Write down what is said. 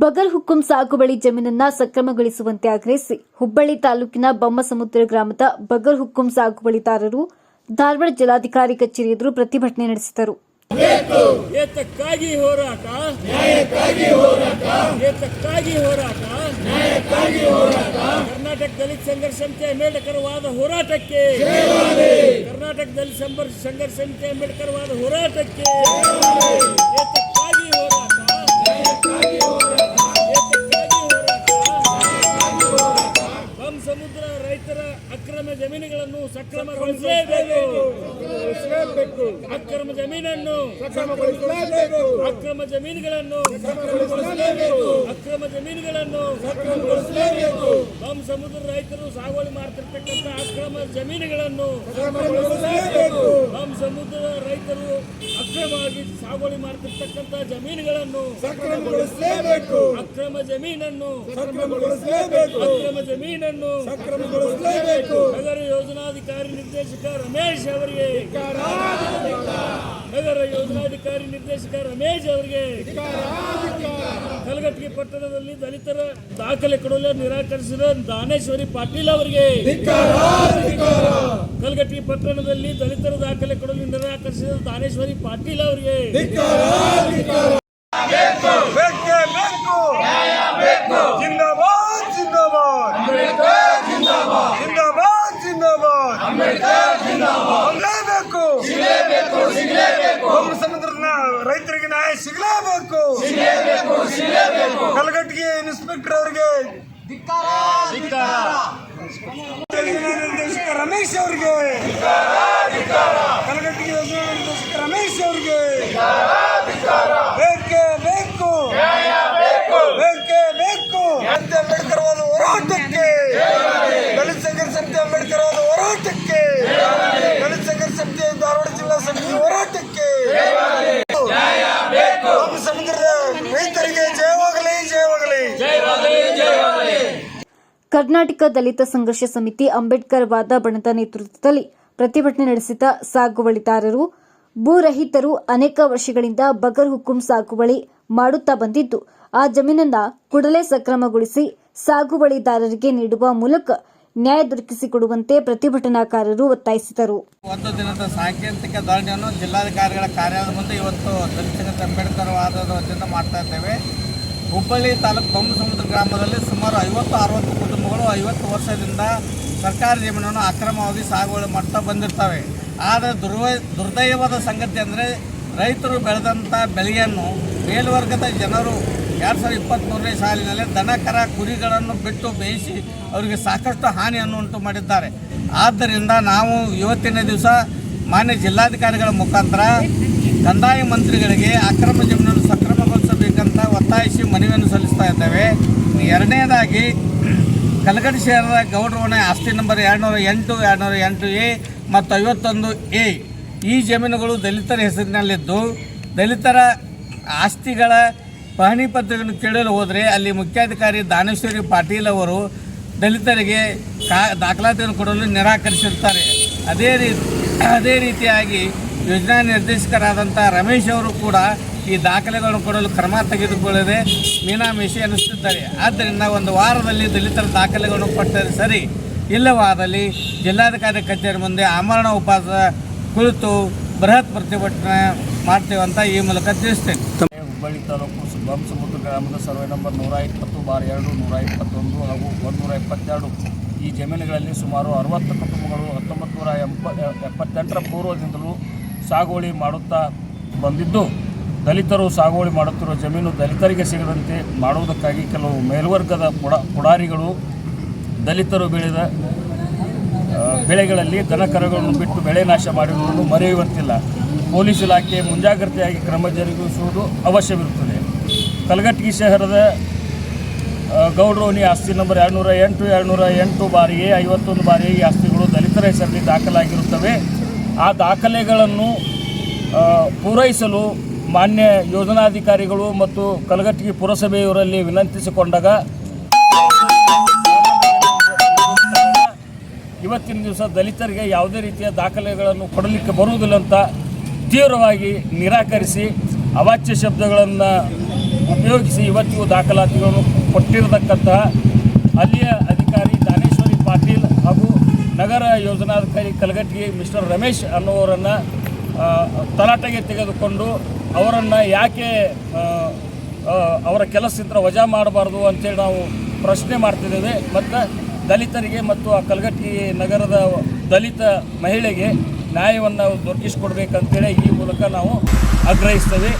ಬಗರ್ ಹುಕುಂ ಸಾಗುವಳಿ ಜಮೀನನ್ನ ಸಕ್ರಮಗೊಳಿಸುವಂತೆ ಆಗ್ರಹಿಸಿ ಹುಬ್ಬಳ್ಳಿ ತಾಲೂಕಿನ ಬೊಮ್ಮಸಮುದ್ರ ಗ್ರಾಮದ ಬಗರ್ ಹುಕುಂ ಸಾಗುವಳಿದಾರರು ಧಾರವಾಡ ಜಿಲ್ಲಾಧಿಕಾರಿ ಕಚೇರಿ ಎದುರು ಪ್ರತಿಭಟನೆ ನಡೆಸಿದರು. ಏತಕ್ಕಾಗಿ ಹೋರಾಟ? ನ್ಯಾಯಕ್ಕಾಗಿ ಹೋರಾಟ? ಏತಕ್ಕಾಗಿ ಹೋರಾಟ? ನ್ಯಾಯಕ್ಕಾಗಿ ಹೋರಾಟ? ಕರ್ನಾಟಕ ದಲಿತ ಸಂಘರ್ಷ ಸಮಿತಿ ಅಂಬೇಡ್ಕರ್ವಾದ ಹೋರಾಟಕ್ಕೆ? ಕರ್ನಾಟಕ ದಲಿತ ಸಂಘರ್ಷ ಸಂಘರ್ಷ ಸಮಿತಿ ಅಂಬೇಡ್ಕರ್ವಾದ ಹೋರಾಟಕ್ಕೆ? ಸಕ್ರಮಗೊಳಿಸಲೇಬೇಕು ಅಕ್ರಮ ಜಮೀನನ್ನು ಅಕ್ರಮ ಜಮೀನುಗಳನ್ನು ಅಕ್ರಮ ಜಮೀನುಗಳನ್ನು ಬಂ ಸಮುದ್ರ ರೈತರು ಸಾಗುವಳಿ ಮಾಡ್ತಿರ್ತಕ್ಕಂಥ ಅಕ್ರಮ ಜಮೀನುಗಳನ್ನು ಬಂ ಸಮುದ್ರ ರೈತರು ಅಕ್ರಮವಾಗಿ ಸಾಗುವಳಿ ಮಾಡ್ತಿರ್ತಕ್ಕಂಥ ಜಮೀನುಗಳನ್ನು ಸಕ್ರಮಗೊಳಿಸಲೇಬೇಕು. ಅಕ್ರಮ ಜಮೀನನ್ನು ಸಕ್ರಮಗೊಳಿಸಲೇಬೇಕು. ಅಕ್ರಮ ಜಮೀನನ್ನು ಸಕ್ರಮಗೊಳಿಸಲೇಬೇಕು. ನಗರ ಯೋಜನಾಧಿಕಾರಿ ನಿರ್ದೇಶಕ ರಮೇಶ್ ಅವರಿಗೆ ಯೋಜನಾಧಿಕಾರಿ ನಿರ್ದೇಶಕ ರಮೇಶ್ ಅವರಿಗೆ ಕಲಘಟಗಿ ಪಟ್ಟಣದಲ್ಲಿ ದಲಿತರ ದಾಖಲೆ ಕೊಡಲು ನಿರಾಕರಿಸಿದ ದಾನೇಶ್ವರಿ ಪಾಟೀಲ್ ಅವರಿಗೆ ಕಲಘಟಗಿ ಪಟ್ಟಣದಲ್ಲಿ ದಲಿತರ ದಾಖಲೆ ಕೊಡಲು ನಿರಾಕರಿಸಿದ ದಾನೇಶ್ವರಿ ಪಾಟೀಲ್ ಅವರಿಗೆ ಕಲಘಟಗಿ ಇನ್ಸ್ಪೆಕ್ಟರ್ ಅವರಿಗೆ. ನಿರ್ದೇಶಕ ರಮೇಶ್ ಅವರಿಗೆ. ಕಲಗಟ್ಟಿಗೆ ಯೋಜನಾ ನಿರ್ದೇಶಕ ರಮೇಶ್ ಅವರಿಗೆ. ಬೇಕೇ ಬೇಕು. ಬೇಕೇ ಬೇಕು. ಸತ್ಯ ಅಂಬೇಡ್ಕರ್ ವಾದ ಹೋರಾಟಕ್ಕೆ. ದಲಿತ ಸಂಘರ್ಷ ಸತ್ಯ ಅಂಬೇಡ್ಕರ್ ವಾದ ಹೋರಾಟಕ್ಕೆ. ದಲಿತ ಸಂಘರ್ಷ ಸತ್ಯ ಧಾರವಾಡ ಜಿಲ್ಲಾ ಸಮಿತಿ ಹೋರಾಟಕ್ಕೆ. ಕರ್ನಾಟಕ ದಲಿತ ಸಂಘರ್ಷ ಸಮಿತಿ ಅಂಬೇಡ್ಕರ್ ವಾದ ಬಣದ ನೇತೃತ್ವದಲ್ಲಿ ಪ್ರತಿಭಟನೆ ನಡೆಸಿದ ಸಾಗುವಳಿದಾರರು ಭೂರಹಿತರು ಅನೇಕ ವರ್ಷಗಳಿಂದ ಬಗರ್ ಹುಕುಂ ಸಾಗುವಳಿ ಮಾಡುತ್ತಾ ಬಂದಿದ್ದು, ಆ ಜಮೀನನ್ನ ಕೂಡಲೇ ಸಕ್ರಮಗೊಳಿಸಿ ಸಾಗುವಳಿದಾರರಿಗೆ ನೀಡುವ ಮೂಲಕ ನ್ಯಾಯ ದೊರಕಿಸಿಕೊಡುವಂತೆ ಪ್ರತಿಭಟನಾಕಾರರು ಒತ್ತಾಯಿಸಿದರು. ಒಂದು ದಿನದ ಸಾಂಕೇತಿಕ ಧರಣಿಯನ್ನು ಜಿಲ್ಲಾಧಿಕಾರಿಗಳ ಇವತ್ತು ದಲಿತ ಅಂಬೇಡ್ಕರ್ ವಾದದ ವತಿಯಿಂದ ಮಾಡ್ತಾ ಇದ್ದೇವೆ. ಹುಬ್ಬಳ್ಳಿ ತಾಲೂಕು ಬೊಮ್ಮ ಸಮುದ್ರ ಗ್ರಾಮದಲ್ಲಿ ಸುಮಾರು ಐವತ್ತು, ಅರವತ್ತು ಕುಟುಂಬಗಳು ಐವತ್ತು ವರ್ಷದಿಂದ ಸರ್ಕಾರಿ ಜಮೀನನ್ನು ಅಕ್ರಮವಾಗಿ ಸಾಗುವಳಿ ಮಾಡ್ತಾ ಬಂದಿರ್ತವೆ. ಆದರೆ ದುರ್ವ, ದುರ್ದೈವದ ಸಂಗತಿ ಅಂದರೆ ರೈತರು ಬೆಳೆದಂಥ ಬೆಳೆಯನ್ನು ಮೇಲ್ವರ್ಗದ ಜನರು ಎರಡು ಸಾವಿರದ ಇಪ್ಪತ್ತ್ಮೂರನೇ ಸಾಲಿನಲ್ಲಿ ದನಕರ ಕುರಿಗಳನ್ನು ಬಿಟ್ಟು ಬೇಯಿಸಿ ಅವರಿಗೆ ಸಾಕಷ್ಟು ಹಾನಿಯನ್ನು ಉಂಟು ಮಾಡಿದ್ದಾರೆ. ಆದ್ದರಿಂದ ನಾವು ಇವತ್ತಿನ ದಿವಸ ಮಾನ್ಯ ಜಿಲ್ಲಾಧಿಕಾರಿಗಳ ಮುಖಾಂತರ ಕಂದಾಯ ಮಂತ್ರಿಗಳಿಗೆ ಅಕ್ರಮ ಜಮೀನನ್ನು ಸಕ್ರಮಗೊಳಿಸಬೇಕಂತ ಒತ್ತಾಯಿಸಿ ಮನವಿಯನ್ನು ಸಲ್ಲಿಸ್ತಾ ಇದ್ದೇವೆ. ಎರಡನೇದಾಗಿ ಕಲಗಡಿ ಶಹರದ ಮನೆ ಆಸ್ತಿ ನಂಬರ್ ಎರಡುನೂರ ಎಂಟು ಎರಡುನೂರ ಎಂಟು ಎ ಮತ್ತು ಐವತ್ತೊಂದು ಎ ಈ ಜಮೀನುಗಳು ದಲಿತರ ಹೆಸರಿನಲ್ಲಿದ್ದು, ದಲಿತರ ಆಸ್ತಿಗಳ ಪಹಣಿ ಪತ್ರವನ್ನು ಕೇಳಲು ಹೋದರೆ ಅಲ್ಲಿ ಮುಖ್ಯಾಧಿಕಾರಿ ದಾನೇಶ್ವರಿ ಪಾಟೀಲ್ ಅವರು ದಲಿತರಿಗೆ ಕಾ, ದಾಖಲಾತಿಯನ್ನು ಕೊಡಲು ನಿರಾಕರಿಸಿರ್ತಾರೆ. ಅದೇ ರೀತಿ, ಅದೇ ರೀತಿಯಾಗಿ ಯೋಜನಾ ನಿರ್ದೇಶಕರಾದಂಥ ರಮೇಶ್ ಅವರು ಕೂಡ ಈ ದಾಖಲೆಗಳನ್ನು ಕೊಡಲು ಕ್ರಮ ತೆಗೆದುಕೊಳ್ಳದೆ ಮೀನಾಮಿಷಿ ಅನ್ನಿಸುತ್ತಿದ್ದಾರೆ ಆದ್ದರಿಂದ ಒಂದು ವಾರದಲ್ಲಿ ದಲಿತರ ದಾಖಲೆಗಳನ್ನು ಕೊಟ್ಟರೆ ಸರಿ, ಇಲ್ಲವಾದಲ್ಲಿ ಜಿಲ್ಲಾಧಿಕಾರಿ ಕಚೇರಿ ಮುಂದೆ ಆಮರಣ ಉಪವಾಸ ಕುಳಿತು ಬೃಹತ್ ಪ್ರತಿಭಟನೆ ಮಾಡ್ತೇವೆ ಅಂತ ಈ ಮೂಲಕ ತಿಳಿಸ್ತೇನೆ. ಹುಬ್ಬಳ್ಳಿ ತಾಲೂಕು ಬಂ ಸಮುದ್ರ ಗ್ರಾಮದ ಸರ್ವೆ ನಂಬರ್ ನೂರ ಇಪ್ಪತ್ತು ಬಾರ್ ಎರಡು ನೂರ ಇಪ್ಪತ್ತೊಂದು ಹಾಗೂ ಒಂದೂರ ಎಪ್ಪತ್ತೆರಡು ಈ ಜಮೀನುಗಳಲ್ಲಿ ಸುಮಾರು ಅರವತ್ತು ಕುಟುಂಬಗಳು ಹತ್ತೊಂಬತ್ತು ನೂರ ಎಂಪ ಎಪ್ಪತ್ತೆಂಟರ ಪೂರ್ವದಿಂದಲೂ ಸಾಗುವಳಿ ಮಾಡುತ್ತಾ ಬಂದಿದ್ದು. ದಲಿತರು ಸಾಗುವಳಿ ಮಾಡುತ್ತಿರುವ ಜಮೀನು ದಲಿತರಿಗೆ ಸಿಗದಂತೆ ಮಾಡುವುದಕ್ಕಾಗಿ ಕೆಲವು ಮೇಲ್ವರ್ಗದ ಪುಡ ಪುಡಾರಿಗಳು ದಲಿತರು ಬೆಳೆದ ಬೆಳೆಗಳಲ್ಲಿ ದನಕರಗಳನ್ನು ಬಿಟ್ಟು ಬೆಳೆ ನಾಶ ಮಾಡಿರುವುದನ್ನು ಮರೆಯುವಂತಿಲ್ಲ. ಪೊಲೀಸ್ ಇಲಾಖೆ ಮುಂಜಾಗ್ರತೆಯಾಗಿ ಕ್ರಮ ಜರುಗಿಸುವುದು ಅವಶ್ಯವಿರುತ್ತದೆ. ಕಲಘಟಗಿ ಶಹರದ ಗೌಡ್ರೋನಿ ಆಸ್ತಿ ನಂಬರ್ ಎರಡುನೂರ ಎಂಟು ಎರಡುನೂರ ಎಂಟು ಬಾರಿಗೆ ಐವತ್ತೊಂದು ಬಾರಿಗೆ ಈ ಆಸ್ತಿಗಳು ದಲಿತರ ಹೆಸರಲ್ಲಿ ದಾಖಲಾಗಿರುತ್ತವೆ. ಆ ದಾಖಲೆಗಳನ್ನು ಪೂರೈಸಲು ಮಾನ್ಯ ಯೋಜನಾಧಿಕಾರಿಗಳು ಮತ್ತು ಕಲಘಟಗಿ ಪುರಸಭೆಯವರಲ್ಲಿ ವಿನಂತಿಸಿಕೊಂಡಾಗ ಇವತ್ತಿನ ದಿವಸ ದಲಿತರಿಗೆ ಯಾವುದೇ ರೀತಿಯ ದಾಖಲೆಗಳನ್ನು ಕೊಡಲಿಕ್ಕೆ ಬರುವುದಿಲ್ಲ ಅಂತ ತೀವ್ರವಾಗಿ ನಿರಾಕರಿಸಿ ಅವಾಚ್ಯ ಶಬ್ದಗಳನ್ನು ಉಪಯೋಗಿಸಿ ಇವತ್ತಿಗೂ ದಾಖಲಾತಿಗಳನ್ನು ಕೊಟ್ಟಿರತಕ್ಕಂತಹ ಅಲ್ಲಿಯ ಅಧಿಕಾರಿ ದಾನೇಶ್ವರಿ ಪಾಟೀಲ್ ಹಾಗೂ ನಗರ ಯೋಜನಾಧಿಕಾರಿ ಕಲಗಟ್ಟಿಗೆ ಮಿಸ್ಟರ್ ರಮೇಶ್ ಅನ್ನುವರನ್ನು ತಲಾಟೆಗೆ ತೆಗೆದುಕೊಂಡು ಅವರನ್ನು ಯಾಕೆ ಅವರ ಕೆಲಸದಿಂದ ವಜಾ ಮಾಡಬಾರ್ದು ಅಂತೇಳಿ ನಾವು ಪ್ರಶ್ನೆ ಮಾಡ್ತಿದ್ದೇವೆ. ಮತ್ತು ದಲಿತರಿಗೆ ಮತ್ತು ಆ ಕಲಗಟ್ಟಿ ನಗರದ ದಲಿತ ಮಹಿಳೆಗೆ ನ್ಯಾಯವನ್ನು ದೊರಕಿಸಿಕೊಡ್ಬೇಕಂತೇಳಿ ಈ ಮೂಲಕ ನಾವು ಆಗ್ರಹಿಸ್ತೇವೆ.